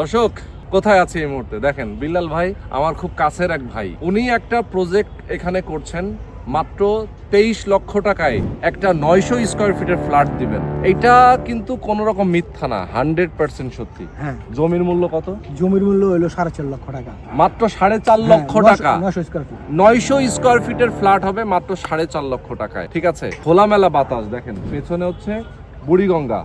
দর্শক কোথায় আছে এই মুহূর্তে? দেখেন বিল্লাল ভাই আমার খুব কাছের এক ভাই। উনি একটা প্রজেক্ট এখানে করছেন মাত্র তেইশ লক্ষ টাকায় একটা নয়শো স্কোয়ার ফিটের ফ্ল্যাট দিবেন। এটা কিন্তু কোন রকম মিথ্যা না হান্ড্রেড পার্সেন্ট সত্যি। হ্যাঁ। জমির মূল্য কত? জমির মূল্য হলো সাড়ে চার লক্ষ টাকা। মাত্র সাড়ে চার লক্ষ হ্যাঁ, টাকা। নয়শো স্কোয়ার ফিট নয়শো স্কোয়ার ফিটের ফ্ল্যাট হবে মাত্র সাড়ে চার লক্ষ টাকায়। ঠিক আছে? খোলামেলা বাতাস দেখেন পেছনে হচ্ছে বুড়িগঙ্গা।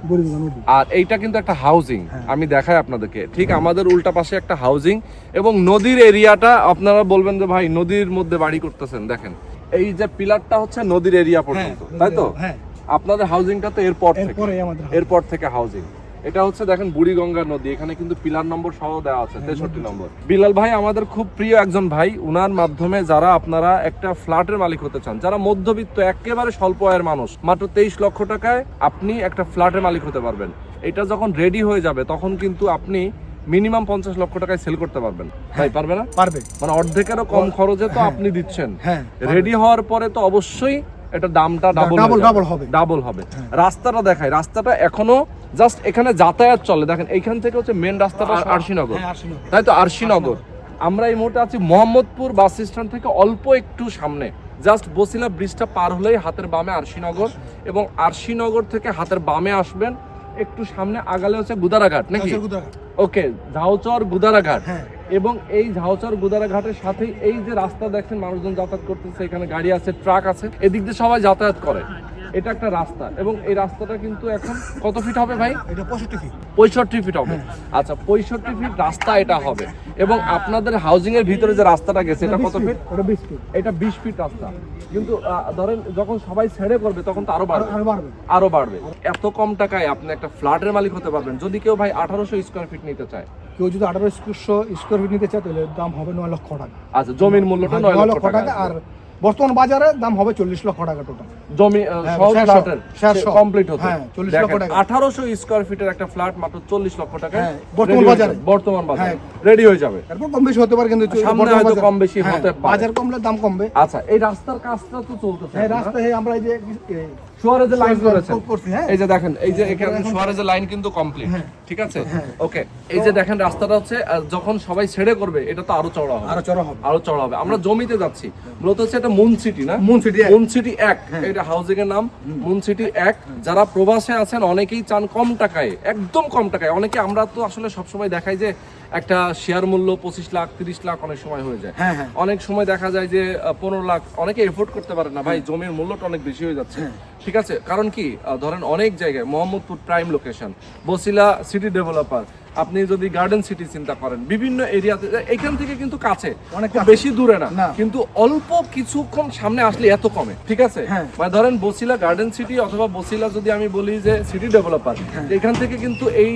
আর এইটা কিন্তু একটা হাউজিং হ্যাঁ। আমি দেখাই আপনাদেরকে। ঠিক আমাদের উল্টা পাশে একটা হাউজিং এবং নদীর এরিয়াটা আপনারা বলবেন যে ভাই নদীর মধ্যে বাড়ি করতেছেন। দেখেন এই যে পিলারটা হচ্ছে নদীর এরিয়া পর্যন্ত তাই তো? হ্যাঁ। আপনাদের হাউজিংটা তো এরপর থেকে। এরপর থেকে হাউজিং এটা হচ্ছে দেখেন বুড়িগঙ্গা নদী এখানে কিন্তু পিলার নম্বর সহ দেওয়া আছে তেষট্টি নম্বর। বিলাল ভাই আমাদের খুব প্রিয় একজন ভাই উনার মাধ্যমে যারা আপনারা একটা ফ্ল্যাটের মালিক হতে চান যারা মধ্যবিত্ত একেবারে স্বল্প আয়ের মানুষ মাত্র তেইশ লক্ষ টাকায় আপনি একটা ফ্ল্যাটের মালিক হতে পারবেন। এটা যখন রেডি হয়ে যাবে তখন কিন্তু আপনি মিনিমাম পঞ্চাশ লক্ষ টাকায় সেল করতে পারবেন। ভাই পারবে না? পারবে। মানে অর্ধেকেরও কম খরচে তো হ্যাঁ। আপনি দিচ্ছেন। হ্যাঁ রেডি হওয়ার পরে তো অবশ্যই এটা দামটা ডাবল ডাবল হবে। ডাবল হবে। হ্যাঁ। রাস্তাটা দেখায় রাস্তাটা এখনও জাস্ট এখানে যাতায়াত চলে। দেখেন এইখান থেকে হচ্ছে মেন রাস্তাটা আরশিনগর। হ্যাঁ তাই তো আরশিনগর। আমরা এই মুহূর্তে আছি মোহাম্মদপুর বাস স্ট্যান্ড থেকে অল্প একটু সামনে। জাস্ট বসিলা ব্রিজটা পার হলেই হাতের বামে আরশিনগর এবং আরশিনগর থেকে হাতের বামে আসবেন একটু সামনে আগালে হচ্ছে গুদারাঘাট নাকি? ওকে ঝাউচর গুদারাঘাট। হ্যাঁ। এবং এই ঝাউচর গুদারা ঘাটের সাথেই এই যে রাস্তা দেখছেন মানুষজন যাতায়াত করতেছে এখানে গাড়ি আছে ট্রাক আছে। এদিক দিয়ে সবাই যাতায়াত করে। এটা একটা রাস্তা এবং এই রাস্তাটা কিন্তু এখন কত ফিট হবে ভাই? এটা পঁয়ষট্টি ফিট পঁয়ষট্টি ফিট হবে। আচ্ছা পঁয়ষট্টি ফিট রাস্তা এটা হবে। এবং আপনাদের হাউজিং এর ভিতরে যে রাস্তাটা গেছে এটা কত ফিট ওটা বিশ ফিট এটা বিশ ফিট রাস্তা। কিন্তু ধরেন যখন সবাই ছেড়ে করবে তখন তো আরও বাড়বে। আরও বাড়বে। আরও বাড়বে। এত কম টাকায় আপনি একটা ফ্ল্যাটের মালিক হতে পারবেন। যদি কেউ ভাই আঠারোশো স্কোয়ার ফিট নিতে চায়। কেউ যদি আঠারো স্কোয়ার ফিট নিতে চায় তাহলে দাম হবে নয় লক্ষ টাকা। আচ্ছা জমির মূল্যটা নয় নয় লক্ষ টাকা আর বর্তমান বাজারে দাম হবে চল্লিশ লক্ষ টাকা টোটাল জমি হ্যাঁ। কমপ্লিট হতো হ্যাঁ, 40 লক্ষ টাকা। আঠারোশো স্কোয়ার ফিটের একটা ফ্ল্যাট মাত্র চল্লিশ লক্ষ টাকা হ্যাঁ, বর্তমান বাজারে। বর্তমান বাজারে হ্যাঁ। রেডি হয়ে যাবে এরপর কম বেশি হতে পারে কিন্তু সামনে হয়তো কম বেশি হ্যাঁ, হতে পারে। বাজার কমলে দাম কমবে আচ্ছা এই রাস্তার কাজটা তো চলতেছে হ্যাঁ রাস্তা আমরা এই যে এই লাইন করছি, হ্যাঁ। এই যে দেখেন এই যে এখানে এখন- লাইন কিন্তু কমপ্লিট হ্যাঁ। ঠিক আছে? ওকে এই যে দেখেন রাস্তাটা হচ্ছে যখন সবাই ছেড়ে করবে এটা তো আরও চওড়া হবে। আরও চড়া হবে। আরও চড়া হবে। আমরা জমিতে যাচ্ছি। মূলত হচ্ছে এটা মুন সিটি না? মুন সিটি মুন সিটি এক। এটা হাউজিং এর নাম। মুন সিটি এক। যারা প্রবাসে আছেন অনেকেই চান কম টাকায় একদম কম টাকায়। অনেকে আমরা তো আসলে সবসময় দেখাই যে একটা শেয়ার মূল্য পঁচিশ লাখ তিরিশ লাখ অনেক সময় হয়ে যায়। হ্যাঁ হ্যাঁ। অনেক সময় দেখা যায় যে পনেরো লাখ অনেকে এফোর্ড করতে পারে না ভাই জমির মূল্যটা অনেক বেশি হয়ে যাচ্ছে। হ্যাঁ। ঠিক আছে? কারণ কি? ধরেন অনেক জায়গায় Mohammadpur prime location Basila city developer আপনি যদি গার্ডেন সিটি চিন্তা করেন বিভিন্ন এরিয়াতে এখান থেকে কিন্তু কাছে অনেক বেশি দূরে না। কিন্তু অল্প কিছুক্ষণ সামনে আসলে এত কমে ঠিক আছে হ্যাঁ। মানে ধরেন বসিলা গার্ডেন সিটি অথবা বসিলা যদি আমি বলি যে সিটি ডেভেলপার এখান থেকে কিন্তু এই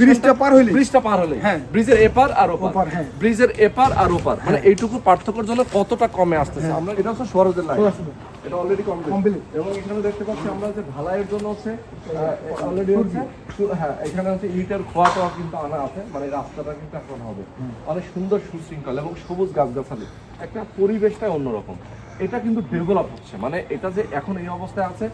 ব্রিজটা পার হইলেই। ব্রিজটা পার হলে হ্যাঁ। ব্রিজের এপার আর ওপার হ্যাঁ। ব্রিজের এপার আর ওপার মানে এইটুকু পার্থক্যের জন্য কতটা কমে আসতেছে আমরা এটা হচ্ছে সরজের লাইন। এটা অলরেডি কমপ্লিট এবং এখানে দেখতে পাচ্ছি আমরা যে ঢালাইয়ের জন্য হচ্ছে অলরেডি হচ্ছে হ্যাঁ এখানে হচ্ছে ইটের খোয়াটাও কিন্তু আনা আছে মানে রাস্তাটা কিন্তু এখন হবে। অনেক সুন্দর সুশৃঙ্খল এবং সবুজ গাছগাছালি। একটা পরিবেশটাই অন্যরকম। এটা কিন্তু ডেভেলপ হচ্ছে মানে এটা যে এখন এই অবস্থায় আছে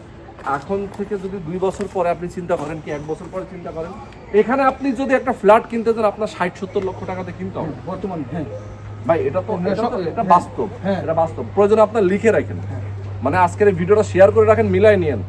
এখন থেকে যদি দুই বছর পরে আপনি চিন্তা করেন কি এক বছর পরে চিন্তা করেন এখানে আপনি যদি একটা ফ্ল্যাট কিনতে চান আপনার ষাট সত্তর লক্ষ টাকাতে কিনতে হবে। বর্তমান হ্যাঁ। ভাই এটা তো এটা তো- এটা বাস্তব হ্যাঁ। এটা বাস্তব। প্রয়োজন আপনার লিখে রাখেন। মানে আজকের এই ভিডিওটা শেয়ার করে রাখেন মিলাই নিয়েন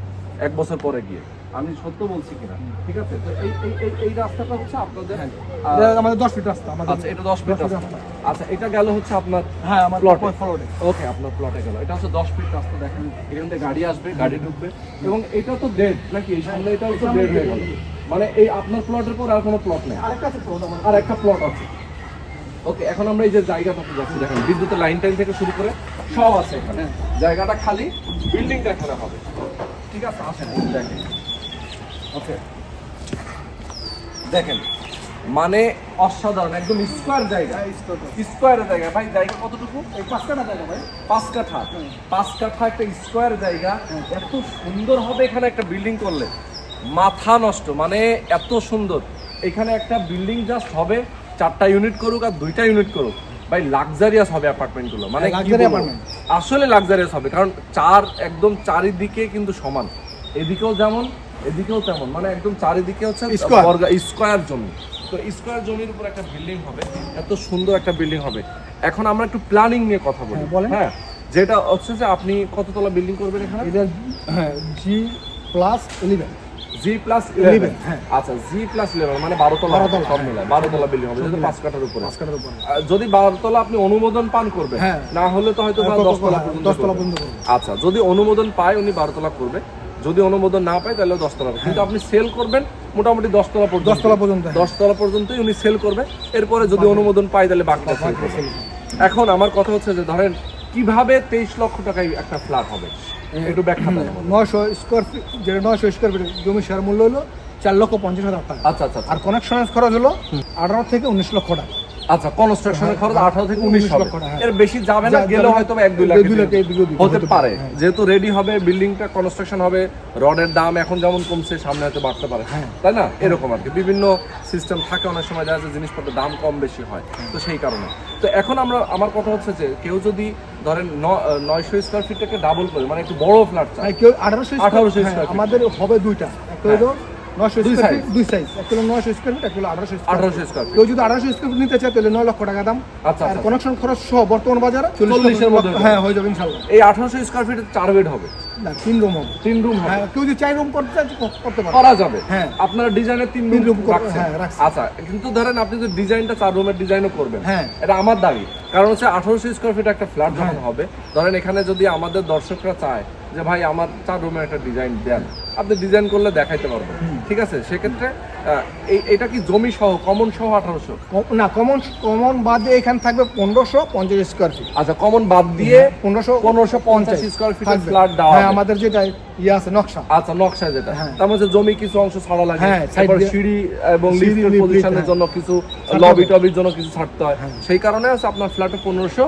এক বছর পরে গিয়ে। আমি সত্য বলছি কিনা? ঠিক আছে? তো এই এই এই এই রাস্তাটা হচ্ছে আপনাদের আহ, আমাদের দশ ফিট রাস্তা আমাদের আচ্ছা এটা দশ ফিট রাস্তা। আচ্ছা এটা গেল হচ্ছে আপনার হ্যাঁ আমার প্লটে ফরওয়ার্ডে ওকে আপনার প্লটে গেল। এটা হচ্ছে দশ ফিট রাস্তা দেখেন এখান থেকে গাড়ি আসবে গাড়ি ঢুকবে। এবং এটা তো ডেড নাকি? এই সামনে এটা হচ্ছে ডেড হয়ে গেল। মানে এই আপনার প্লটের পর আর কোনো প্লট নেই। আরেকটা আমার। আর একটা প্লট আছে। ওকে এখন আমরা এই যে জায়গাটাতে যাচ্ছি দেখেন বিদ্যুতের লাইন টাইন থেকে শুরু করে সব আছে এখানে। জায়গাটা খালি বিল্ডিংটা এখানে হবে। ঠিক আছে আসেন। দেখেন। ওকে। দেখেন মানে অসাধারণ একদম স্কোয়ার জায়গা। হ্যাঁ। স্কোয়ারের জায়গা। ভাই জায়গা কতটুকু? এই পাঁচ কাটা জায়গা ভাই। পাঁচ কাঠা পাঁচ কাঠা একটা স্কোয়ার জায়গা। এত সুন্দর হবে এখানে একটা বিল্ডিং করলে। মাথা নষ্ট মানে এত সুন্দর। এখানে একটা বিল্ডিং জাস্ট হবে চারটা ইউনিট করুক আর দুইটা ইউনিট করুক। ভাই লাক্সারিয়াস হবে অ্যাপার্টমেন্টগুলো মানে হ্যাঁ। আসলে লাক্সারিয়াস হবে কারণ চার একদম চারিদিকে কিন্তু সমান। এদিকেও যেমন এদিকেও তেমন। মানে একদম চারিদিকে হচ্ছে স্কোয়ার জমি। তো স্কোয়ার জমির উপর একটা বিল্ডিং হবে এত সুন্দর একটা বিল্ডিং হবে। এখন আমরা একটু প্ল্যানিং নিয়ে কথা বলি। হ্যাঁ, বলেন। হ্যাঁ যেটা হচ্ছে যে আপনি কততলা বিল্ডিং করবেন এখানে? হ্যাঁ G plus eleven G plus eleven হ্যাঁ। আচ্ছা জি প্লাস ইলেভেন মানে বারো তলা 12 সব হ্যাঁ। মিলায় বারো তলা বিল্ডিং হবে যেহেতু পাঁচ কাঠার উপরে। পাঁচ কাটার উপরে। যদি বারো তলা আপনি অনুমোদন পান করবেন হ্যাঁ। না হলে তো হয়তো বা কত দশ তলা তলা? পর্যন্ত। আচ্ছা যদি অনুমোদন পায় উনি বারো তলা করবে। যদি অনুমোদন না পায় তাহলে দশ তলা কিন্তু আপনি সেল করবেন মোটামুটি দশ তলা পর্যন্ত। দশ তলা পর্যন্ত, হ্যাঁ। দশ তলা পর্যন্তই উনি সেল করবে। এরপরে যদি অনুমোদন পায় তাহলে বাকিটা সেল করবে। এখন আমার কথা হচ্ছে যে ধরেন কীভাবে তেইশ লক্ষ টাকায় একটা ফ্ল্যাট হবে? একটু ব্যাখ্যা স্কোয়ার ফিট যেটা নয়শো স্কোয়ার ফিট জমি শেয়ার মূল্য হলো চার লক্ষ পঞ্চাশ হাজার টাকা আচ্ছা আচ্ছা আচ্ছা। আর কনেকশনের খরচ হলো আঠারো থেকে উনিশ লক্ষ টাকা আচ্ছা কনস্ট্রাকশনের খরচ আঠারো থেকে উনিশ হবে হ্যাঁ। এর বেশি যাবে না গেলে হয়তো এক দুই লাখ হতে পারে হ্যাঁ। যেহেতু রেডি হবে বিল্ডিংটা কনস্ট্রাকশন হবে রডের দাম এখন যেমন কমছে সামনে হয়তো বাড়তে পারে হ্যাঁ। তাই না এরকম আর কি বিভিন্ন সিস্টেম থাকে অনেক সময় দেখা যাচ্ছে জিনিসপত্রের দাম কম বেশি হ্যাঁ। তো সেই কারণে তো এখন আমরা আমার কথা হচ্ছে যে কেউ যদি ধরেন নয়শো স্কোয়ার ফিটটাকে ডাবল করে মানে একটু বড় ফ্ল্যাট চাই। কেউ আঠারোশো 1800 হ্যাঁ, আমাদের হবে দুইটা। একটা হলো নয়শো দুই স্কোয়ার ফিট দুই সাইজ একটা হলো নয়শো স্কোয়ার ফিট একটা হলো আঠারোশো আঠারোশো স্কোয়ার কেউ যদি আঠারোশো স্কোয়ার ফিট নিতে চায় তাহলে নয় লক্ষ টাকা দাম। আচ্ছা, আর আচ্ছা। খরচ সহ বর্তমান বাজারে চল্লিশ চল্লিশের মধ্যে হ্যাঁ হয়ে যাবে। ইনশাল্লাহ এই আঠারোশো স্কোয়ার ফিট চার বেড হবে। না তিন রুম হবে। তিন রুম হবে। হ্যাঁ কেউ যদি চার রুম করতে চায় করতে পারে করা যাবে। হ্যাঁ। আপনার ডিজাইনের তিন রুম room রাখছেন। হ্যাঁ, আচ্ছা কিন্তু ধরেন আপনি যদি ডিজাইনটা চার রুমের ডিজাইনও করবেন হ্যাঁ। এটা আমার দাবি। কারণ হচ্ছে আঠারোশো স্কোয়ার ফিট একটা ফ্ল্যাট যখন হ্যাঁ। হবে ধরেন এখানে যদি আমাদের দর্শকরা চায় যে ভাই আমার চার রুমের একটা ডিজাইন দেন। আপনি ডিজাইন করলে দেখাইতে পারবেন ঠিক আছে? সেক্ষেত্রে এটা কি জমি সহ কমন সহ আঠারোশো? না কমন কমন বাদ দিয়ে এখানে থাকবে পনেরোশো পঞ্চাশ স্কোয়ার ফিট আচ্ছা কমন বাদ দিয়ে পনেরোশো পনেরোশো পঞ্চাশ স্কোয়ার থাকবে। ফ্ল্যাট দেওয়া হ্যাঁ আমাদের যেটা ইয়ে আছে নকশা। আচ্ছা নকশা যেটা। হ্যাঁ। তার মধ্যে জমি কিছু অংশ ছাড়া লাগে। হ্যাঁ, তারপর সিঁড়ি এবং সিঁড়ি, লিফটের পজিশনের হ্যাঁ। জন্য কিছু লবি টবির জন্য কিছু ছাড়তে হয়। হ্যাঁ। সেই কারণে হচ্ছে আপনার ফ্ল্যাটে পনেরোশো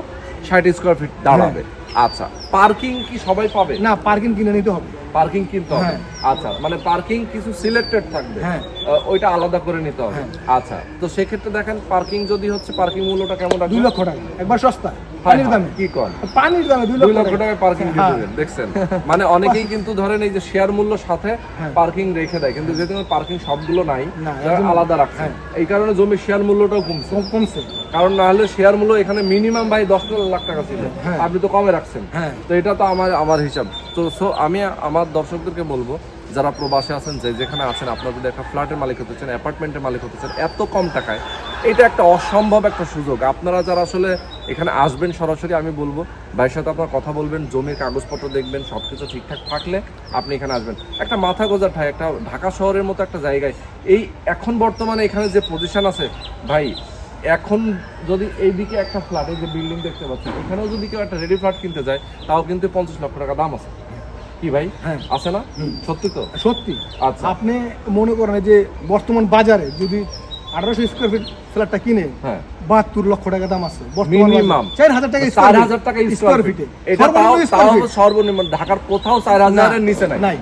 ষাট স্কোয়ার ফিট দাঁড়াবে। আচ্ছা পার্কিং কি সবাই পাবে? না পার্কিং কিনে নিতে হবে। পার্কিং কিনতে হবে। হ্যাঁ। আচ্ছা মানে পার্কিং কিছু সিলেক্টেড থাকবে। হ্যাঁ। ওইটা আলাদা করে নিতে হবে। হ্যাঁ। আচ্ছা তো সেক্ষেত্রে দেখেন পার্কিং যদি হচ্ছে পার্কিং মূল্যটা কেমন দুই লক্ষ টাকা। একবার সস্তা। পানির দামে। কি কর পানির দামে দুই দুই লক্ষ লক্ষ টাকায় পার্কিং দিয়ে। দেখছেন? মানে অনেকেই কিন্তু ধরেন এই যে শেয়ার মূল্য সাথে। পার্কিং রেখে দেয় কিন্তু যেহেতু পার্কিং সবগুলো নাই আলাদা রাখছে। এই কারণে জমির শেয়ার মূল্যটাও কমছে। কমছে। কারণ না হলে শেয়ার মূল্য এখানে মিনিমাম ভাই দশ লাখ টাকা ছিল। আপনি তো কমে রাখছেন। তো এটা তো আমার আমার হিসাব। তো সো আমি আমার দর্শকদেরকে বলব, যারা প্রবাসে আছেন, যে যেখানে আছেন, আপনারা যদি একটা ফ্ল্যাটের মালিক হতে চান, অ্যাপার্টমেন্টের মালিক হতে চান, এত কম টাকায়, এটা একটা অসম্ভব একটা সুযোগ। আপনারা যারা আসলে এখানে আসবেন সরাসরি, আমি বলব, ভাইয়ের সাথে আপনার কথা বলবেন, জমির কাগজপত্র দেখবেন সব কিছু ঠিকঠাক থাকলে আপনি এখানে আসবেন। একটা মাথা গোজার ঠাই, একটা ঢাকা শহরের মতো একটা জায়গায়, এই এখন বর্তমানে এখানে যে পজিশন আছে, ভাই, এখন যদি এইদিকে একটা ফ্ল্যাট যে বিল্ডিং দেখতে পাচ্ছেন, এখানেও যদি কেউ একটা রেডি ফ্ল্যাট কিনতে যায়, তাও কিন্তু পঞ্চাশ লক্ষ টাকা দাম আছে। কি ভাই? হ্যাঁ। আছে না? সত্যি তো? সত্যি। আচ্ছা। আপনি মনে করেন যে বর্তমান বাজারে যদি আঠারোশো স্কোয়ার ফিট ফ্ল্যাটটা কিনে হ্যাঁ। বাহাত্তর লক্ষ টাকা দাম আছে। মিনিমাম চার হাজার টাকা চার হাজার টাকা স্কোয়ার ফিটে এটা তাও সর্বনিম্ন ঢাকার কোথাও চার হাজারের নিচে নাই। নাই।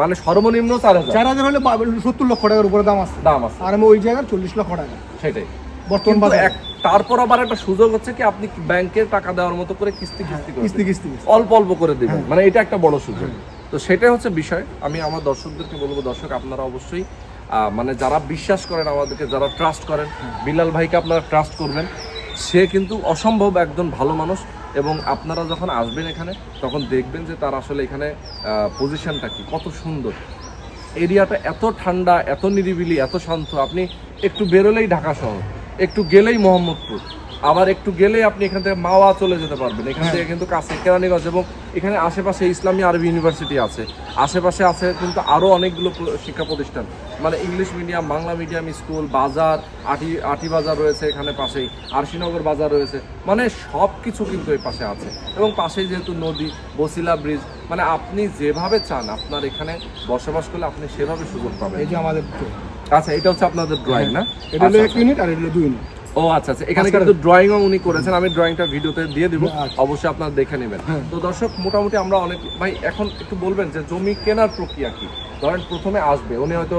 মানে সর্বনিম্ন চার হাজার চার হাজার হলে সত্তর লক্ষ টাকার উপরে দাম আছে। দাম আছে। আর আমি ওই জায়গায় চল্লিশ লক্ষ টাকা। সেটাই। বর্তমান বাজারে। তারপর আবার একটা সুযোগ হচ্ছে কি আপনি ব্যাংকের টাকা দেওয়ার মতো করে কিস্তি কিস্তি কিস্তি কিস্তি কিস্তি। অল্প অল্প করে দিবেন। মানে এটা একটা বড় সুযোগ। তো সেটাই হচ্ছে বিষয়। আমি আমার দর্শকদেরকে বলব দর্শক আপনারা অবশ্যই মানে যারা বিশ্বাস করেন আমাদেরকে যারা ট্রাস্ট করেন বিলাল ভাইকে আপনারা ট্রাস্ট করবেন। সে কিন্তু অসম্ভব একজন ভালো মানুষ এবং আপনারা যখন আসবেন এখানে তখন দেখবেন যে তার আসলে এখানে পজিশনটা কি কত সুন্দর। এরিয়াটা এত ঠান্ডা এত নিরিবিলি এত শান্ত। আপনি একটু বেরোলেই ঢাকা শহর। একটু গেলেই মোহাম্মদপুর। আবার একটু গেলেই আপনি এখান থেকে মাওয়া চলে যেতে পারবেন। এখান থেকে কিন্তু কাছে কেরানীগঞ্জ এবং এখানে আশেপাশে ইসলামী আরবি ইউনিভার্সিটি আছে। আশেপাশে আছে কিন্তু আরও অনেকগুলো শিক্ষা প্রতিষ্ঠান। মানে English medium Bangla medium school বাজার আটি আটি বাজার রয়েছে এখানে পাশেই আরশিনগর বাজার রয়েছে। মানে সব কিছু কিন্তু এই পাশে আছে। এবং পাশেই যেহেতু নদী বসিলা ব্রিজ মানে আপনি যেভাবে চান আপনার এখানে বসবাস করলে আপনি সেভাবে সুযোগ পাবেন। এই যে আমাদের আচ্ছা এটা হচ্ছে আপনাদের ড্রয়িং না? এটা হলো আচ্ছা, এক ইউনিট আর এটা হলো দুই ইউনিট ও আচ্ছা আচ্ছা। এখানে কিন্তু ড্রয়িংও উনি করেছেন। আমি ড্রয়িংটা ভিডিওতে দিয়ে দিব। আচ্ছা। অবশ্যই আপনারা দেখে নেবেন। হ্যাঁ। তো দর্শক মোটামুটি আমরা অনেক ভাই এখন একটু বলবেন যে জমি কেনার প্রক্রিয়া কি? ধরেন প্রথমে আসবে উনি হয়তো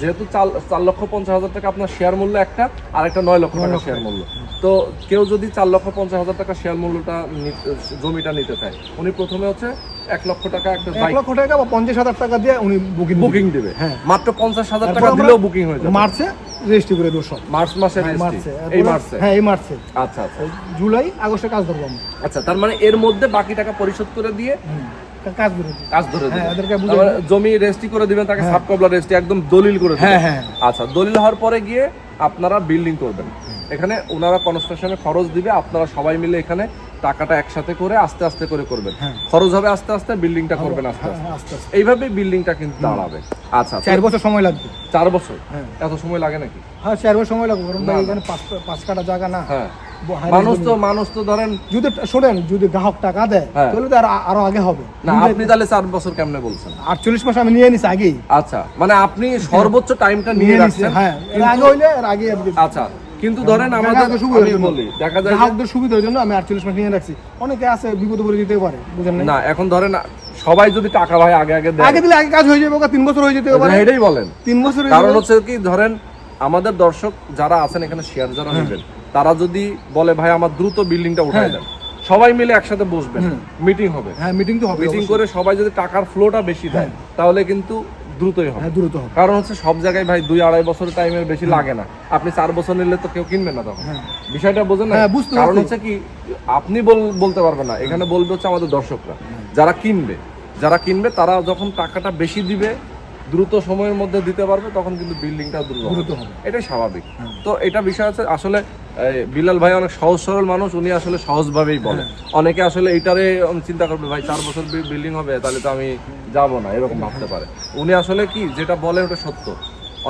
যেহেতু চার লক্ষ পঞ্চাশ হাজার টাকা আপনার শেয়ার মূল্য একটা আর একটা নয় লক্ষ টাকা শেয়ার মূল্য। তো কেউ যদি চার লক্ষ পঞ্চাশ হাজার টাকা শেয়ার মূল্যটা জমিটা নিতে চায় উনি প্রথমে হচ্ছে এক লক্ষ টাকা একটা এক লক্ষ টাকা বা পঞ্চাশ হাজার টাকা দিয়ে উনি বুকিং বুকিং দিবে। হ্যাঁ। মাত্র পঞ্চাশ হাজার টাকা দিলেও বুকিং হয়ে যাবে। মার্চে রেজিস্ট্রি করে দেবো সব। মার্চ মাসে হ্যাঁ, এই মার্চে। হ্যাঁ এই মার্চে। আচ্ছা আচ্ছা। জুলাই আগস্টে কাজ ধরবো আচ্ছা তার মানে এর মধ্যে বাকি টাকা পরিশোধ করে দিয়ে কাজ ধরে। কাজ ধরে হ্যাঁ, এদেরকে জমি রেজিস্ট্রি করে দিবেন তাকে সাব কবলা রেজিস্ট্রি একদম দলিল করে হ্যাঁ হ্যাঁ। আচ্ছা দলিল হওয়ার পরে গিয়ে আপনারা বিল্ডিং করবেন। এখানে ওনারা কনস্ট্রাকশনে খরচ দিবে আপনারা সবাই মিলে এখানে টাকাটা একসাথে করে আস্তে আস্তে করে করবেন। হ্যাঁ। খরচ হবে আস্তে আস্তে বিল্ডিংটা করবেন আস্তে হ্যাঁ, আস্তে। হ্যাঁ, আস্তে আস্তে। এইভাবে বিল্ডিংটা কিন্তু দাঁড়াবে। আচ্ছা চার বছর সময় লাগবে। চার বছর। এত সময় লাগে নাকি? হ্যাঁ চার বছর সময় লাগবে কারণ ভাই এখানে পাঁচ কাটা জায়গা না। হ্যাঁ। মানুষ তো মানুষ তো ধরেন যদি শোনেন যদি গ্রাহক টাকা দেয়। তাহলে তো আর আরও আগে হবে। না আপনি তাহলে চার বছর কেমনে বলছেন? আটচল্লিশ মাস আমি নিয়ে নিছি আগেই। আচ্ছা মানে আপনি সর্বোচ্চ টাইমটা নিয়ে রাখছেন। হ্যাঁ। আগে হইলে আগে আচ্ছা কিন্তু ধরেন আমাদের সুবিধার জন্য। বলি দেখা যায় যে- সুবিধার জন্য আমি আটচল্লিশ মাস নিয়ে রাখছি। অনেকে আছে বিপদে পড়ে দিতে পারে বুঝেন না এখন ধরেন সবাই যদি টাকা ভাই আগে আগে দেয়। আগে দিলে আগে কাজ হয়ে যাবে ওকে তিন বছর হয়ে যেতে পারে। হ্যাঁ, এটাই বলেন। তিন বছর কারণ হচ্ছে কি ধরেন আমাদের দর্শক যারা আছেন এখানে শেয়ার যারা নেবেন তারা যদি বলে ভাই আমার দ্রুত বিল্ডিংটা উঠাই হ্যাঁ। দেন। সবাই মিলে একসাথে বসবেন। মিটিং হবে। হ্যাঁ মিটিং তো হবে মিটিং করে সবাই যদি টাকার ফ্লোটা বেশি দেয় তাহলে কিন্তু দ্রুতই হবে। হ্যাঁ দ্রুত হবে। কারণ হচ্ছে সব জায়গায় ভাই দুই আড়াই বছর টাইমের বেশি লাগে না। আপনি চার বছর নিলে তো কেউ কিনবে না তখন। হ্যাঁ। বিষয়টা বোঝেন না? হ্যাঁ, বুঝতে কারণ। হচ্ছে কি আপনি বল- বলতে পারবেন না। এখানে বলবে হচ্ছে আমাদের দর্শকরা। যারা কিনবে যারা কিনবে তারা যখন টাকাটা বেশি দিবে দ্রুত সময়ের মধ্যে দিতে পারবে তখন কিন্তু বিল্ডিংটা দ্রুত হবে। দ্রুত হবে। এটাই স্বাভাবিক। তো এটা বিষয় আছে আসলে বিলাল ভাই অনেক সহজ সরল মানুষ উনি আসলে সহজভাবেই বলে। অনেকে আসলে এইটারে চিন্তা করবে ভাই চার বছর বিল্ডিং হবে তাহলে তো আমি যাব না এরকম ভাবতে পারে। উনি আসলে কি যেটা বলে ওটা সত্য।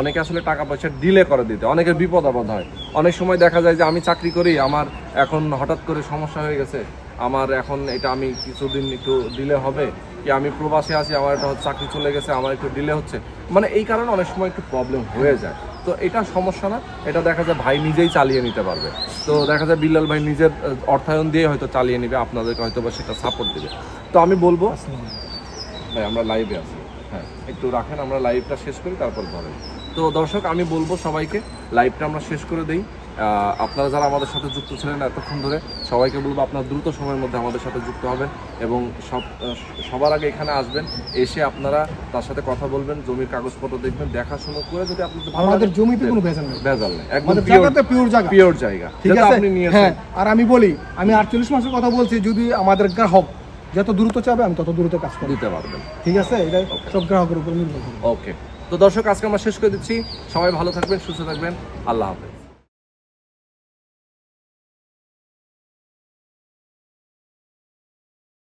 অনেকে আসলে টাকা পয়সা ডিলে করে দিতে অনেকের বিপদ আপদ হয়। অনেক সময় দেখা যায় যে আমি চাকরি করি আমার এখন হঠাৎ করে সমস্যা হয়ে গেছে আমার এখন এটা আমি কিছুদিন একটু ডিলে হবে কি আমি প্রবাসে আছি আমার একটা হচ্ছে চাকরি চলে গেছে আমার একটু ডিলে হচ্ছে। মানে এই কারণে অনেক সময় একটু প্রবলেম হয়ে যায়। তো এটা সমস্যা না এটা দেখা যায় ভাই নিজেই চালিয়ে নিতে পারবে। তো দেখা যায় বিল্লাল ভাই নিজের অর্থায়ন দিয়ে হয়তো চালিয়ে নিবে আপনাদেরকে হয়তো বা সেটা সাপোর্ট দিবে। তো আমি বলব ভাই আমরা লাইভে আছি। হ্যাঁ একটু রাখেন আমরা লাইভটা শেষ করি তারপর ধরেন তো দর্শক আমি বলব সবাইকে লাইভটা আমরা শেষ করে দেই। আপনারা যারা আমাদের সাথে যুক্ত ছিলেন এতক্ষণ ধরে সবাইকে বলব আপনার দ্রুত সময়ের মধ্যে আমাদের সাথে যুক্ত হবেন এবং সব সবার আগে এখানে আসবেন এসে আপনারা তার সাথে কথা বলবেন জমির কাগজপত্র দেখবেন দেখাশোনা করে যদি আপনাদের ভালো আমাদের জমিতে কোনো ভেজাল নেই। ভেজাল নেই একদম জায়গাতে পিওর জায়গা। পিওর জায়গা। ঠিক আছে? আপনি নিয়েছেন। হ্যাঁ আর আমি বলি আমি আটচল্লিশ মাসের কথা বলছি যদি আমাদের গ্রাহক যত দ্রুত চাবে আমি তত দ্রুত কাজ করে দিতে পারবেন। ঠিক আছে? এটা সব গ্রাহকের উপর নির্ভর ওকে তো দর্শক আজকে আমরা শেষ করে দিচ্ছি। সবাই ভালো থাকবেন সুস্থ থাকবেন। আল্লাহ হাফেজ।